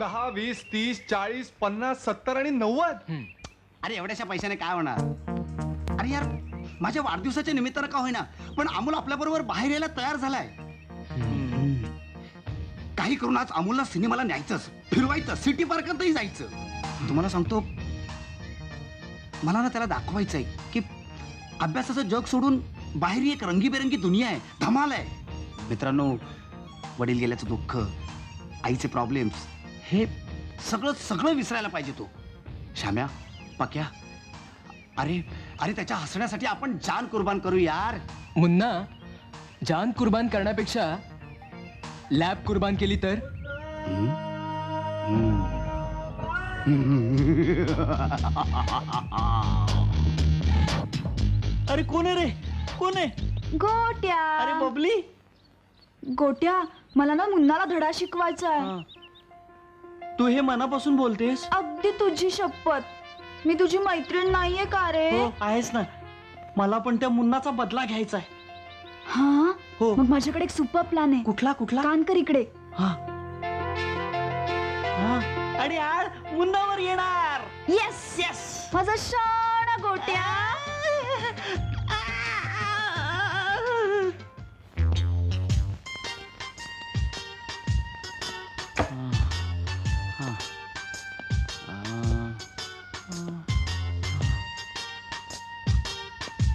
दहा वीस तीस चाळीस पन्नास सत्तर आणि नव्वद. अरे एवढ्याशा पैशाने काय होणार? अरे यार माझ्या वाढदिवसाच्या निमित्तानं का होईना पण अमोल आपल्या बरोबर बाहेर यायला तयार झालाय. काही करून आज अमोलला सिनेमाला न्यायचंच फिरवायचं सिटी पार्कातही जायचं. तुम्हाला सांगतो मला ना त्याला दाखवायचंय की अभ्यासाचं जग सोडून बाहेर एक रंगीबेरंगी दुनिया आहे धमाल आहे. मित्रांनो वडील गेल्याचं दुःख आईचे प्रॉब्लेम्स हे सगळं सगळं विसरायला पाहिजे तो. श्याम्या पक्या. अरे अरे त्याच्या हसण्यासाठी आपण जान कुर्बान करू यार. मुन्ना जान कुर्बान करण्यापेक्षा लॅब कुर्बान केली तर? अरे कोण आहे रे? कोण आहे? गोट्या. अरे बबली. गोट्या मला ना मुन्नाला धडा शिकवायचा आहे. तू हे मनापासून बोलतेस? अगदी तुझी शपथ. मी तुझी मैत्रीण नाहीये का रे? हो आहेस ना. मला पण त्या मुन्नाचा बदला घ्यायचा आहे. हा? हो. मग माझ्याकडे एक सुपर प्लॅन आहे. कुठला कुठला? कान कर इकडे. हा. हा. आणि यार मुन्नावर येणार. येस येस माझा शाणा गोट्या.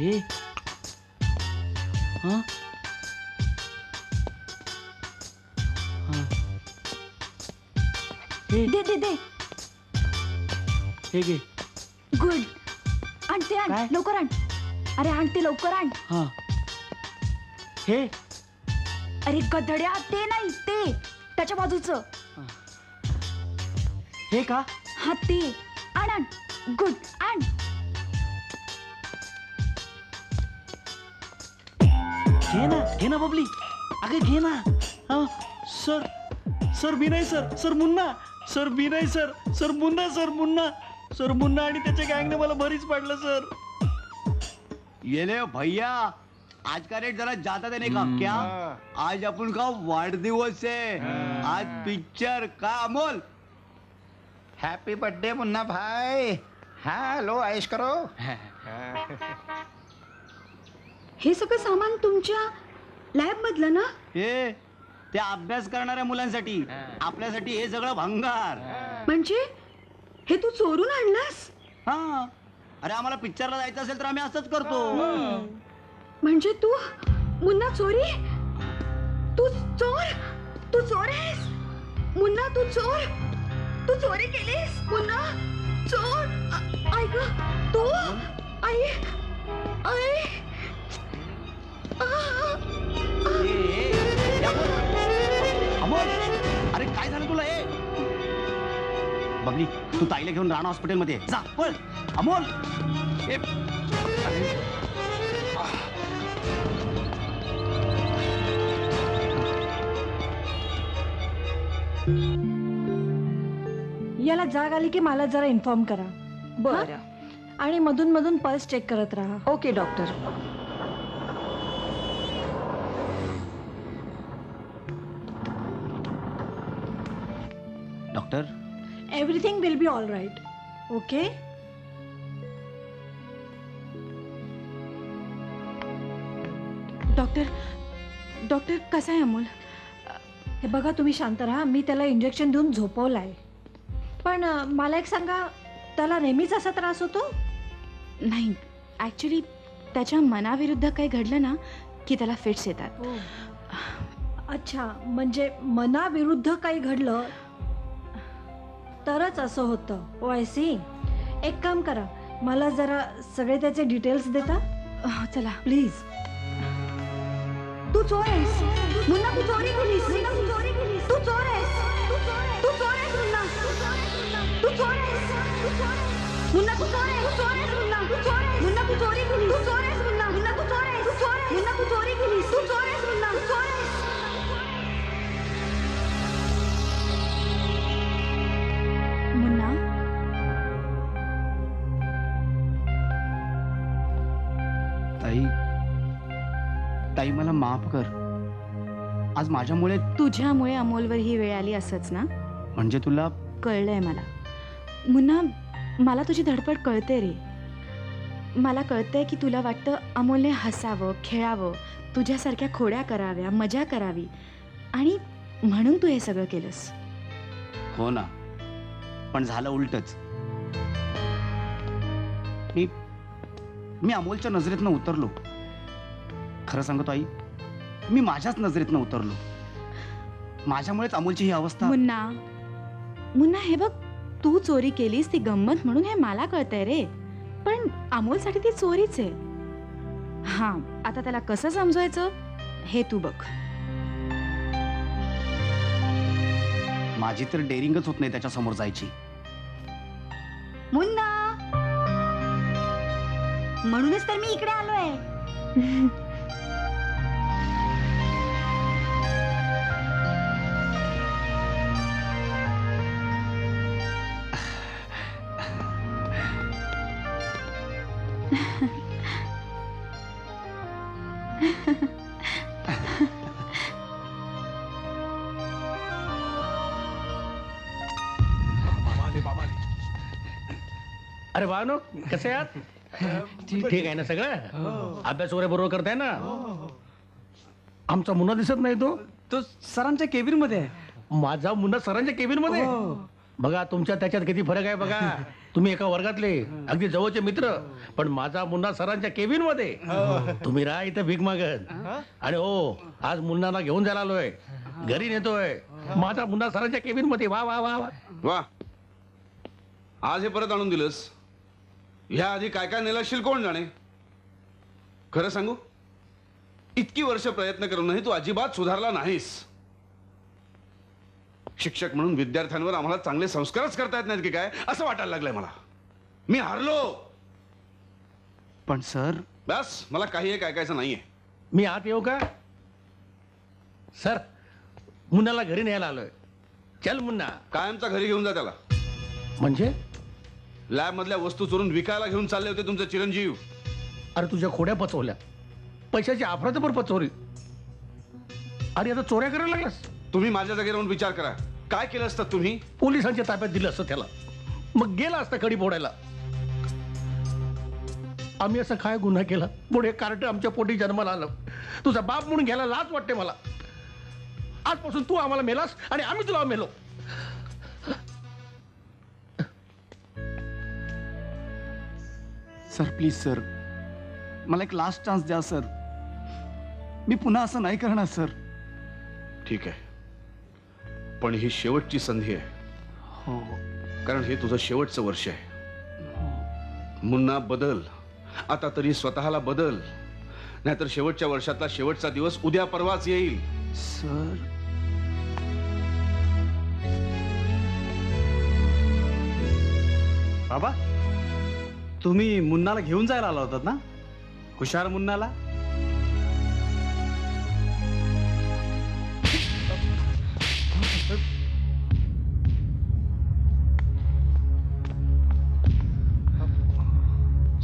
हे. हा? हा. हे. दे दे दे. हे घे. गुड. आण ते आण. काय? लवकर आण. अरे आण ते लवकर आण. हा. हे. अरे गधड्या ते नाही ते. त्याच्या बाजूचं. हे. का? हा ते. आण आण. गुड. आण. घे ना घे ना बबली. अगं घे ना. हा sir sir Vinay sir sir Munna sir Vinay sir sir Munna sir Munna sir Munna आणि त्याच्या गँगने मला भरीच पाडलं सर. ये ले भैया आज का रेट जरा ज्यादा देने का? क्या? आज अपन का वाढदिवस है. आज पिक्चर का अमोल? हैप्पी बर्थडे मुन्ना भाई. हाँ लो ऐश करो. हे सगळं सामान तुमच्या लॅब मधलं ना? हे त्या अभ्यास करणाऱ्या मुलांसाठी. आपल्यासाठी हे सगळं भंगार. म्हणजे? हे तू चोरून आणलास? हा. अरे आम्हाला पिक्चरला जायचं असेल तर आम्ही असंच करतो. म्हणजे तू मुन्ना चोरी? तू चोर? तू चोर आहेस मुन्ना तू चोर? तू चोरी केलीस मुन्ना? चोर? ग. तू? आई? आई? बबली तू ताईला घेऊन राणा हॉस्पिटलमध्ये. जा पळ. अमोल. ए, अरे, याला जाग आली की मला जरा इन्फॉर्म करा. बरं. आणि मधून मधून पल्स चेक करत राहा. Okay doctor doctor everything will be all right okay doctor doctor कसा आहे अमोल? हे बघा तुम्ही शांत राहा. मी त्याला इंजेक्शन देऊन झोपवलं आहे पण अ, मला एक सांगा त्याला नेहमीच असा त्रास होतो? नाही. ॲक्च्युली त्याच्या मनाविरुद्ध काही घडलं ना की त्याला फिट्स येतात. अच्छा. म्हणजे मनाविरुद्ध काही घडलं तरच असं होतं ओ आय सी एक काम करा मला जरा सगळे त्याचे डिटेल्स देता अह, चला प्लीज तू चोर आहेस मुन्ना तू चोरी केलीस तू चोरी केलीस तू चोर आहेस तू चोर आहेस मुन्ना तू चोर आहेस मुन्ना तू चोर आहेस तू चोर आहेस मुन्ना तू चोर आहेस मुन्ना तू चोरी केलीस तू चोर आहेस मुन्ना मुन्ना तू चोर आहेस तू चोर आहेस मुन्ना तू चोरी केलीस तू चोर आहेस मुन्ना तू चोर आहेस ताई मला माफ कर. आज माझ्यामुळे तुझ्यामुळे अमोलवर ही वेळ आली असंच ना? म्हणजे तुला कळलंय मला. मुन्ना मला तुझी धडपड कळते रे. मला कळतंय की तुला वाटतं अमोलने हसावं खेळावं तुझ्यासारख्या खोड्या कराव्या मजा करावी. आणि म्हणून तू हे सगळं केलंस. हो ना. पण झालं उलटच. मी मी अमोलच्या नजरेतनं उतरलो. खरं सांगतो आई मी माझ्याच नजरेतनं उतरलो. माझ्यामुळेच अमोलची ही अवस्था मुन्ना मुन्ना हे बघ तू चोरी केलीस ती गंमत म्हणून हे मला कळतंय रे. पण अमोलसाठी ती चोरीच आहे. हां आता त्याला कसं समजवायचं? हे तू बघ. माझी तर डेअरिंगच होत नाही त्याच्यासमोर जायची. मुन्ना! म्हणूनच तर मी इकडे आलोय. अरे भावनो कसे आहात? ठीक आहे ना सगळं? अभ्यास वगैरे बरोबर करताय ना? आमचा मुन्ना दिसत नाही तो? तो सरांच्या केबिनमध्ये आहे. माझा मुन्ना सरांच्या केबिनमध्ये बघा तुमच्या त्याच्यात किती फरक आहे बघा. तुम्ही एका वर्गातले अगदी जवळचे मित्र पण माझा मुन्ना सरांच्या केबिनमध्ये तुम्ही राहा इथं भीक मागत. आणि हो आज मुन्नाला घेऊन जायला आलोय. घरी नेतोय. माझा मुन्ना सरांच्या केबिनमध्ये वा वा वा वा. वा. आज हे परत आणून दिलंस. ह्या आधी काय काय नेलं असशील कोण जाणे? खरं सांगू? इतकी वर्ष प्रयत्न करूनही तू अजिबात सुधारला नाहीस. शिक्षक म्हणून विद्यार्थ्यांवर आम्हाला चांगले संस्कारच करता येत नाहीत की काय? असं वाटायला लागलंय मला. मी हारलो. पण सर बस मला काही एक ऐकायचं नाहीये. मी आत येऊ का? सर मुन्नाला घरी न्यायला आलोय. चल मुन्ना. कायमचा घरी घेऊन जा त्याला. म्हणजे? लॅब मधल्या वस्तू चोरून विकायला घेऊन चालले होते तुमचे चिरंजीव. अरे तुझ्या खोड्या पचवल्या. पैशाची अफरातफर पचवली. अरे आता चोऱ्या करायला लागलास. तुम्ही माझ्या जागी राहून विचार करा. काय केलं असतं तुम्ही? पोलिसांच्या ताब्यात दिलं असतं त्याला. मग गेला असता कडी फोडायला. आम्ही असं काय गुन्हा केला? पुढे कार्ट आमच्या पोटी जन्माला आलं. तुझा बाप म्हणून घ्यायला लाज वाटते मला. आजपासून तू आम्हाला मेलास आणि आम्ही तुला मेलो. Sir please sir. मला एक लास्ट चान्स द्या सर. मी पुन्हा असं नाही करणार सर. ठीक आहे. पण ही शेवटची संधी आहे. हो. कारण हे तुझं शेवटचं वर्ष आहे. मुन्ना बदल. आता तरी स्वतःला बदल. नाहीतर शेवटच्या वर्षातला शेवटचा दिवस उद्या परवाच येईल. सर. बाबा तुम्ही मुन्नाला घेऊन जायला आला होतात ना? हुशार मुन्नाला?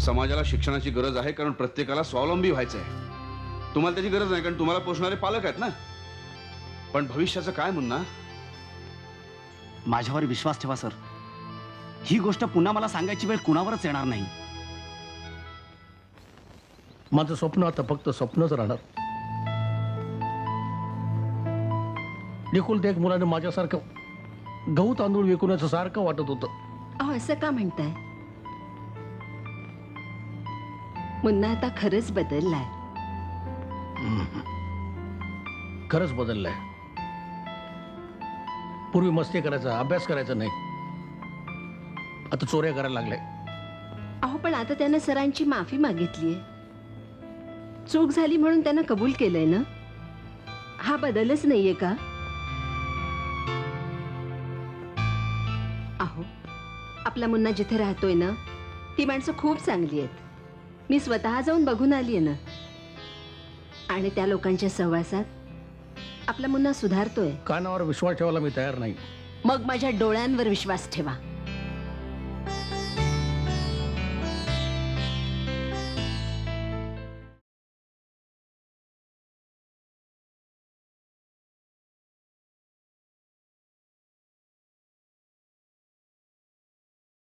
समाजाला शिक्षणाची गरज आहे कारण प्रत्येकाला स्वावलंबी व्हायचं आहे. तुम्हाला त्याची गरज नाही कारण तुम्हाला पोषणारे पालक आहेत ना. पण भविष्याचं काय मुन्ना? माझ्यावर विश्वास ठेवा सर. ही गोष्ट पुन्हा मला सांगायची वेळ कुणावरच येणार नाही. माझं स्वप्न आता फक्त स्वप्नच राहणार. एकुलते एक मुलाने माझ्यासारखं गहू तांदूळ विकण्याचं सारखं वाटत होतं. असं का म्हणताय? मुन्ना आता खरंच बदललाय. खरंच बदललंय. पूर्वी मस्ती करायचा अभ्यास करायचा नाही. आता चोऱ्या करायला लागलाय. अहो पण आता त्यानं सरांची माफी मागितलीये. चूक झाली म्हणून त्यानं कबूल केलंय ना? हा बदलच नाहीये का? अहो आपला मुन्ना जिथे राहतोय ना ती माणसं खूप चांगली आहेत. मी स्वतः जाऊन बघून आलीये ना. आणि त्या लोकांच्या सहवासात आपला मुन्ना सुधारतोय. कानावर विश्वास ठेवायला मी तयार नाही. मग माझ्या डोळ्यांवर विश्वास ठेवा.